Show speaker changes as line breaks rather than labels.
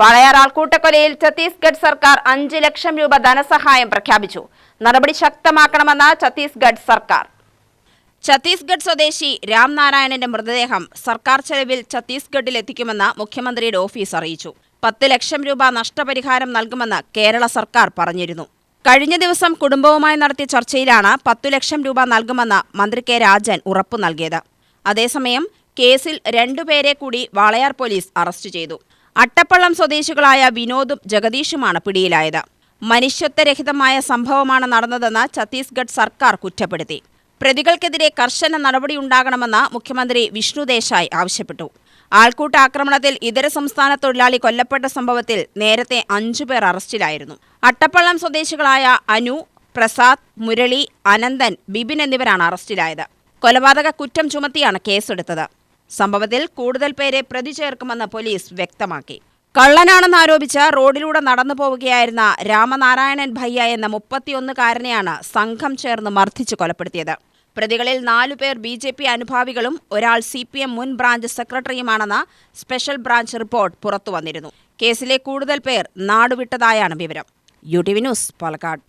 വാളയാർ ആൾക്കൂട്ടക്കൊലയിൽ ഛത്തീസ്ഗഡ് സർക്കാർ അഞ്ച് ലക്ഷം രൂപ ധനസഹായം പ്രഖ്യാപിച്ചു. നടപടി ശക്തമാക്കണമെന്ന ഛത്തീസ്ഗഡ് സർക്കാർ. ഛത്തീസ്ഗഡ് സ്വദേശി രാംനാരായണന്റെ മൃതദേഹം സർക്കാർ ചെലവിൽ ഛത്തീസ്ഗഡിൽ എത്തിക്കുമെന്ന് മുഖ്യമന്ത്രിയുടെ ഓഫീസ് അറിയിച്ചു. പത്ത് ലക്ഷം രൂപ നഷ്ടപരിഹാരം നൽകുമെന്ന് കേരള സർക്കാർ പറഞ്ഞിരുന്നു. കഴിഞ്ഞ ദിവസം കുടുംബവുമായി നടത്തിയ ചർച്ചയിലാണ് പത്തു ലക്ഷം രൂപ നൽകുമെന്ന് മന്ത്രി കെ രാജൻ ഉറപ്പു നൽകിയത്. അതേസമയം കേസിൽ രണ്ടുപേരെ കൂടി വാളയാർ പോലീസ് അറസ്റ്റ് ചെയ്തു. അട്ടപ്പള്ളം സ്വദേശികളായ വിനോദും ജഗദീഷുമാണ് പിടിയിലായത്. മനുഷ്യത്വരഹിതമായ സംഭവമാണ് നടന്നതെന്ന് ഛത്തീസ്ഗഡ് സർക്കാർ കുറ്റപ്പെടുത്തി. പ്രതികൾക്കെതിരെ കർശന നടപടിയുണ്ടാകണമെന്ന് മുഖ്യമന്ത്രി വിഷ്ണു ദേശായി ആവശ്യപ്പെട്ടു. ആൾക്കൂട്ട ആക്രമണത്തിൽ ഇതര സംസ്ഥാന തൊഴിലാളി കൊല്ലപ്പെട്ട സംഭവത്തിൽ നേരത്തെ അഞ്ചുപേർ അറസ്റ്റിലായിരുന്നു. അട്ടപ്പള്ളം സ്വദേശികളായ അനു പ്രസാദ് മുരളി അനന്തൻ ബിബിൻ എന്നിവരാണ് അറസ്റ്റിലായത്. കൊലപാതക കുറ്റം ചുമത്തിയാണ് കേസെടുത്തത്. സംഭവത്തിൽ കൂടുതൽ പേരെ പ്രതി ചേർക്കുമെന്ന് പോലീസ് വ്യക്തമാക്കി. കള്ളനാണെന്ന് ആരോപിച്ച് റോഡിലൂടെ നടന്നു പോവുകയായിരുന്ന രാമനാരായണൻ ഭയ്യ എന്ന മുപ്പത്തിയൊന്നുകാരനെയാണ് സംഘം ചേർന്ന് മർദ്ദിച്ച് കൊലപ്പെടുത്തിയത്. പ്രതികളിൽ നാലുപേർ ബി ജെ പി അനുഭാവികളും ഒരാൾ സി പി എം മുൻ ബ്രാഞ്ച് സെക്രട്ടറിയുമാണെന്ന സ്പെഷ്യൽ ബ്രാഞ്ച് റിപ്പോർട്ട് പുറത്തുവന്നിരുന്നു. കേസിലെ കൂടുതൽ പേർ നാടുവിട്ടതായാണ് വിവരം. U T V news Palakkad.